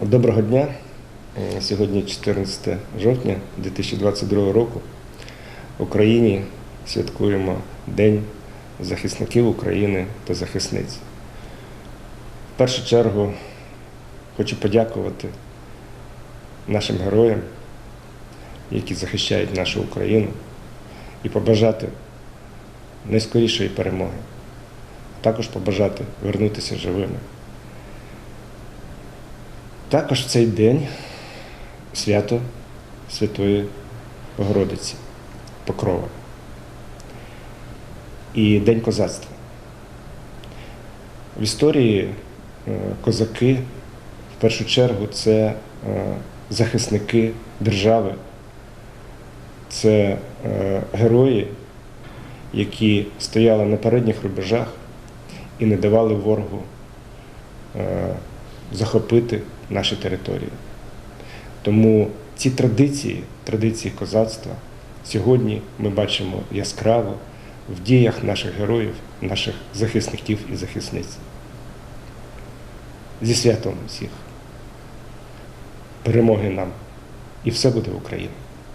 Доброго дня. Сьогодні 14 жовтня 2022 року. В Україні святкуємо День захисників України та захисниць. В першу чергу хочу подякувати нашим героям, які захищають нашу Україну, і побажати найскорішої перемоги. Також побажати вернутися живими. Також в цей день свято Святої Богородиці, Покрова і День козацтва. В історії е, козаки в першу чергу це е, захисники держави, це е, герої, які стояли на передніх рубежах і не давали ворогу захопити наші території. Тому ці традиції, традиції козацтва, сьогодні ми бачимо яскраво в діях наших героїв, наших захисників і захисниць. Зі святом всіх. Перемоги нам! І все буде Україна!